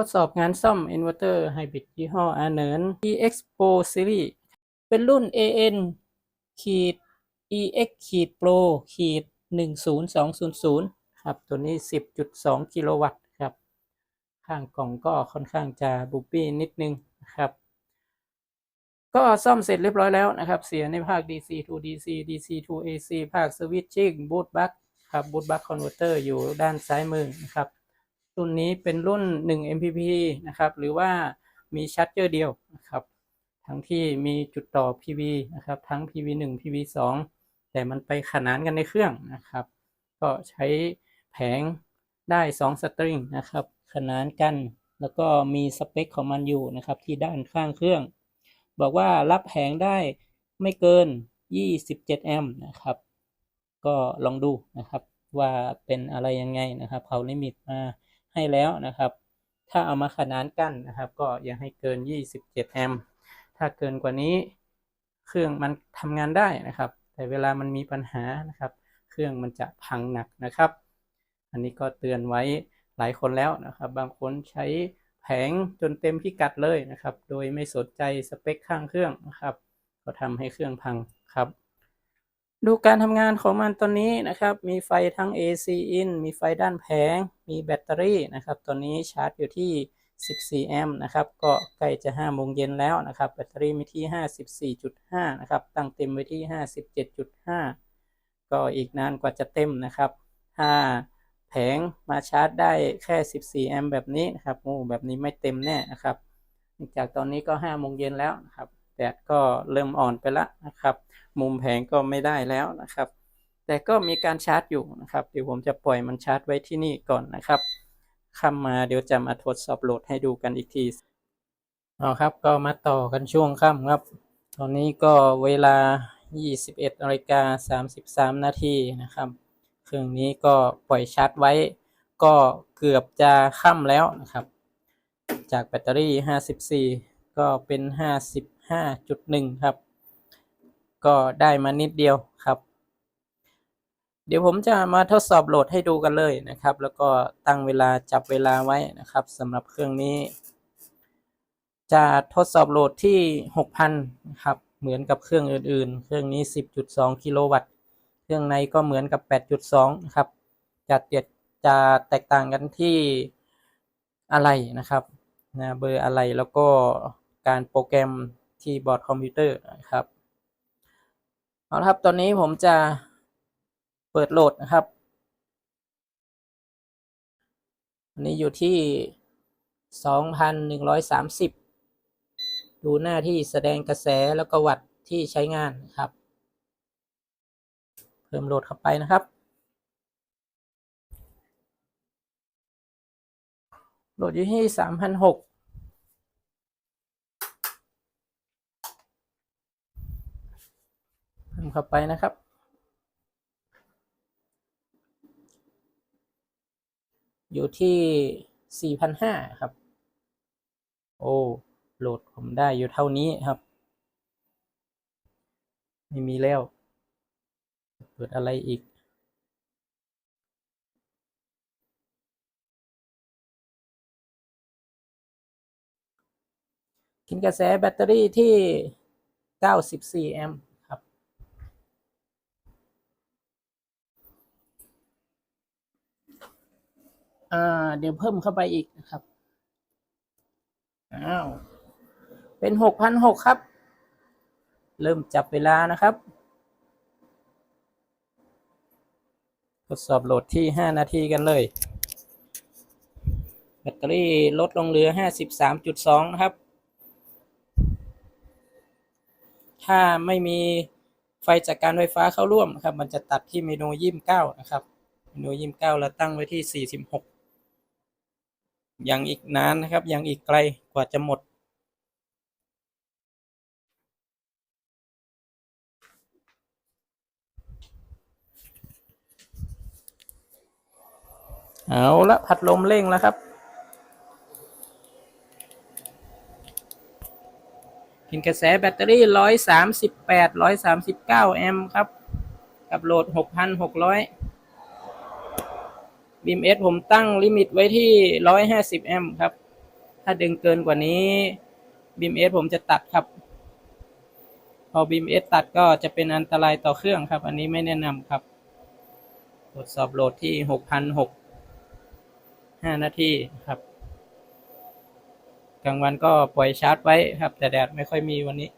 ทดสอบงานซ่อมอินเวอร์เตอร์ไฮบริดยี่ห้ออาเนิน EX Pro Series เป็นรุ่น AN ขีด EX ขีด Pro ขีด 10200 ครับ ตัวนี้ 10.2 กิโลวัตต์ครับ ข้างกล่องก็ค่อนข้างจะบุบบี้นิดนึงนะครับก็ซ่อมเสร็จเรียบร้อยแล้วนะครับ เสียในภาค DC to DC DC to AC ภาค Switching Boot Buck ครับ Boot Buck Converter อยู่ด้านซ้ายมือนะครับ รุ่นนี้เป็นรุ่น 1 MPP นะครับ หรือว่ามีชาร์จเจอร์เดียวนะครับ ทั้งที่มีจุดต่อ PV นะครับ ทั้ง PV 1 PV 2แต่มันไปขนานกันในเครื่องนะครับ ก็ใช้แผงได้2สตริงนะครับ ขนานกัน แล้วก็มีสเปคของมันอยู่นะครับ ที่ด้านข้างเครื่อง บอกว่ารับแผงได้ไม่เกิน 27 แอมป์นะครับ ก็ลองดูนะครับว่าเป็นอะไรยังไงนะครับเขาลิมิตมา ให้แล้วนะครับ ถ้าเอามาขนานกันนะครับ ก็อย่าให้เกิน 27 แอมป์ถ้าเกินกว่านี้ เครื่องมันทำงานได้นะครับ แต่เวลามันมีปัญหานะครับ เครื่องมันจะพังหนักนะครับ อันนี้ก็เตือนไว้หลายคนแล้วนะครับ บางคนใช้แผงจนเต็มพิกัดเลยนะครับ โดยไม่สนใจสเปคข้างเครื่องนะครับ ก็ทำให้เครื่องพังครับ ดูการทำงานของมันตอนนี้นะครับ มีไฟทั้ง AC in มีไฟด้านแผง มีแบตเตอรี่นะครับตอนนี้ชาร์จอยู่ที่ 14 แอมป์นะครับ ก็ใกล้จะ5โมงเย็นแล้วนะครับ แบตเตอรี่มีที่ 54.5 นะครับ ตั้งเต็มไว้ที่ 57.5 ก็อีกนานกว่าจะเต็มนะครับถ้าแผงมาชาร์จได้แค่ 14 แอมป์แบบนี้นะครับโอ้แบบนี้ไม่เต็มแน่นะครับ จากตอนนี้ก็5โมงเย็นแล้วนะครับ แดดก็เริ่มอ่อนไปแล้วนะครับ มุมแผงก็ไม่ได้แล้วนะครับ แต่ก็มีการชาร์จอยู่นะครับ เดี๋ยวผมจะปล่อยมันชาร์จไว้ที่นี่ก่อนนะครับค่ำมาเดี๋ยวจะมาทดสอบโหลดให้ดูกันอีกทีเอาครับก็มาต่อกันช่วงค่ำครับ ตอนนี้ก็เวลา 21นาฬิกา33 นาทีนะครับเครื่องนี้ก็ปล่อยชาร์จไว้ ก็เกือบจะค่ำแล้วนะครับ จากแบตเตอรี่ 54 ก็เป็น 55.1 ครับ ก็ได้มานิดเดียวครับ เดี๋ยวผมจะมาทดสอบโหลดให้ดูกันเลยนะครับ แล้วก็ตั้งเวลาจับเวลาไว้นะครับสำหรับเครื่องนี้ จะทดสอบโหลดที่ 6,000นะครับเหมือนกับเครื่องอื่นๆ เครื่องนี้ 10.2 กิโลวัตต์เครื่องในก็เหมือนกับ 8.2 นะครับ จะเตียดจะแตกต่างกันที่อะไรนะครับนะเบอร์อะไรแล้วก็การโปรแกรมที่บอร์ดคอมพิวเตอร์นะครับ เอาละครับตอนนี้ผมจะเปิดโหลดนะครับ อันนี้อยู่ที่ 2,130 ดูหน้าที่แสดงกระแสแล้วก็วัตที่ใช้งานนะครับ เพิ่มโหลดเข้าไปนะครับ โหลดอยู่ที่ 3,600 พิ่มเข้าไปนะครับ อยู่ที่ 4,500 ครับ โอ้โหลดผมได้อยู่เท่านี้ครับ ไม่มีแล้ว เปิดอะไรอีกกินกระแสแบตเตอรี่ที่ 94 แอมป์ครับ อ่า เดี๋ยวเพิ่มเข้าไปอีกนะครับ อ้าว เป็น6,600ครับ เริ่มจับเวลานะครับ ทดสอบโหลดที่5นาทีกันเลย แบตเตอรี่ลดลงเหลือ53.2นะครับ ถ้าไม่มีไฟจากการไฟฟ้าเข้าร่วมนะครับ มันจะตัดที่เมนูยี่สิบเก้านะครับเมนูยี่สิบเก้าเราตั้งไว้ที่สี่สิบหก ยังอีกนานนะครับ ยังอีกไกลกว่าจะหมด เอาละพัดลมเร่งแล้วครับ กินกระแสแบตเตอรี่ร้อยสามสิบแปดร้อยสามสิบเก้าแอมป์ครับ กับโหลดหกพันหกร้อย บีมเอสผมตั้งลิมิตไว้ที่ร้อยห้าสิบแอมป์ครับ ถ้าดึงเกินกว่านี้บีมเอสผมจะตัดครับ พอบีมเอสตัดก็จะเป็นอันตรายต่อเครื่องครับ อันนี้ไม่แนะนำครับตรวจสอบโหลดที่หกพันหกห้านาทีครับ กลางวันก็ปล่อยชาร์จไว้ครับ แต่แดดไม่ค่อยมีวันนี้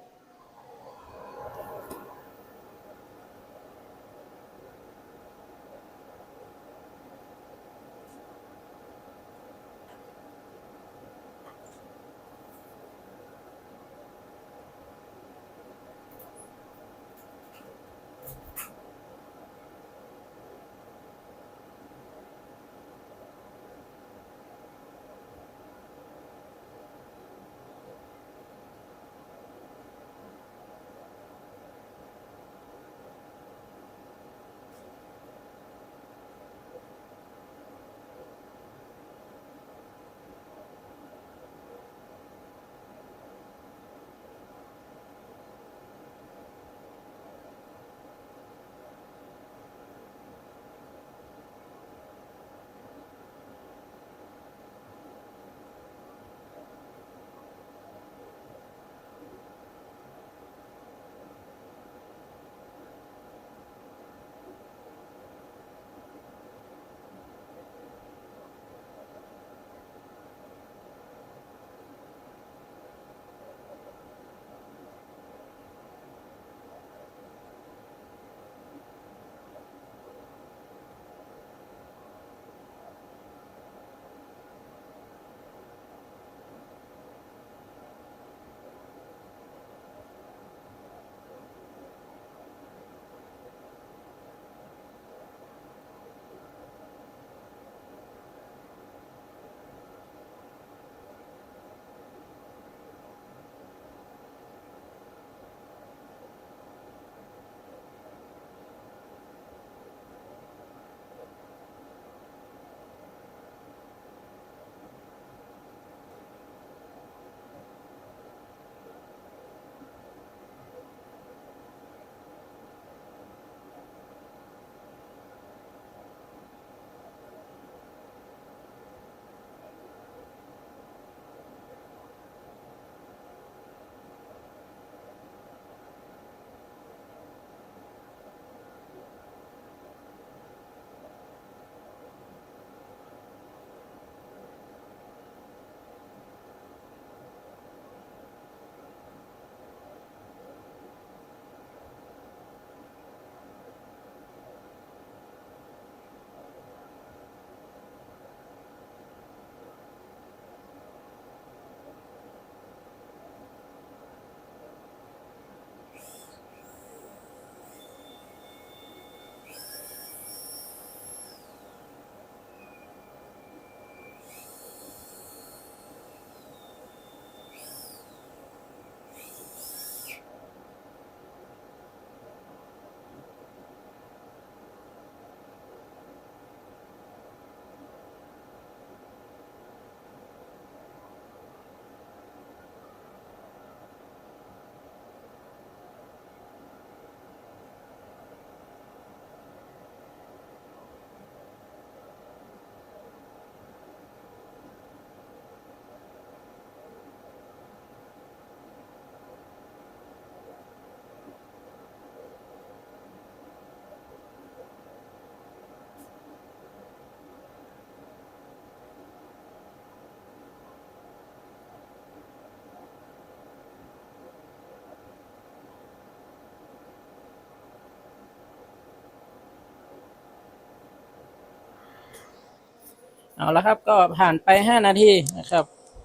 เอาละครับก็ผ่านไป 5 นาทีนะครับ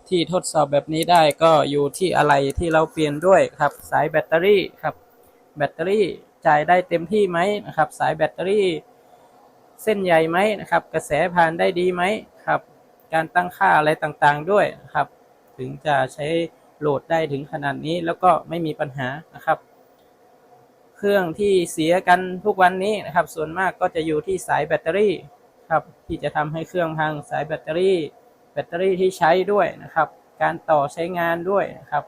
ที่ทดสอบแบบนี้ได้ก็อยู่ที่อะไรที่เราเปลี่ยนด้วยครับ สายแบตเตอรี่ครับ แบตเตอรี่จ่ายได้เต็มที่ไหมนะครับ สายแบตเตอรี่ เส้นใหญ่ไหมนะครับ กระแสผ่านได้ดีไหมครับ การตั้งค่าอะไรต่างๆด้วยนะครับ ถึงจะใช้โหลดได้ถึงขนาดนี้แล้วก็ไม่มีปัญหานะครับ เครื่องที่เสียกันทุกวันนี้นะครับ ส่วนมากก็จะอยู่ที่สายแบตเตอรี่ ครับที่จะทำให้เครื่องพังสายแบตเตอรี่ แบตเตอรี่ที่ใช้ด้วยนะครับ การต่อใช้งานด้วยนะครับ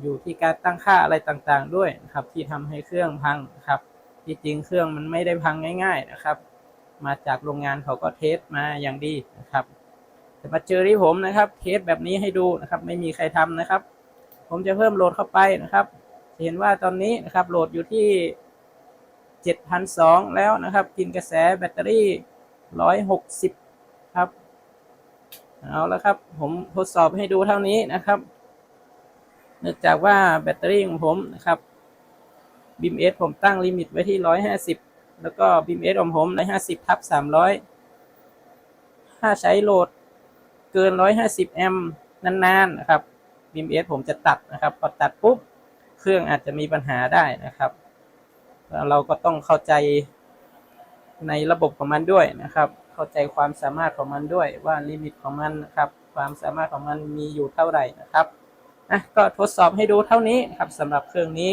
อยู่ที่การตั้งค่าอะไรต่างๆ ด้วยนะครับ ที่ทำให้เครื่องพังครับที่จริงเครื่องมันไม่ได้พังง่าย ๆนะครับ มาจากโรงงานเขาก็เทสมาอย่างดีนะครับจะมาเจอที่ผมนะครับ เทสแบบนี้ให้ดูนะครับ ไม่มีใครทำนะครับ ผมจะเพิ่มโหลดเข้าไปนะครับจะเห็นว่าตอนนี้นะครับโหลดอยู่ที่7,200แล้วนะครับ กินกระแสแบตเตอรี่ 160ครับ เอาแล้วครับ ผมทดสอบให้ดูเท่านี้นะครับ เนื่องจากว่าแบตเตอรี่ของผมนะครับบิมเอสผมตั้งลิมิตไว้ที่150แล้วก็บิมเอสของผม150ทับ300ถ้าใช้โหลดเกิน150แอมป์นานๆนะครับบิมเอสผมจะตัดนะครับ พอตัดปุ๊บ เครื่องอาจจะมีปัญหาได้นะครับ เราก็ต้องเข้าใจ ในระบบของมันด้วยนะครับ เข้าใจความสามารถของมันด้วยว่าลิมิตของมันนะครับ ความสามารถของมันมีอยู่เท่าไหร่นะครับอะก็ทดสอบให้ดูเท่านี้ครับสำหรับเครื่องนี้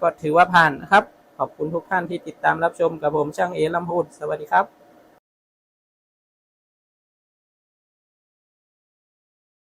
ก็ถือว่าผ่านนะครับ ขอบคุณทุกท่านที่ติดตามรับชมกับผมช่างเอลำพูดสวัสดีครับ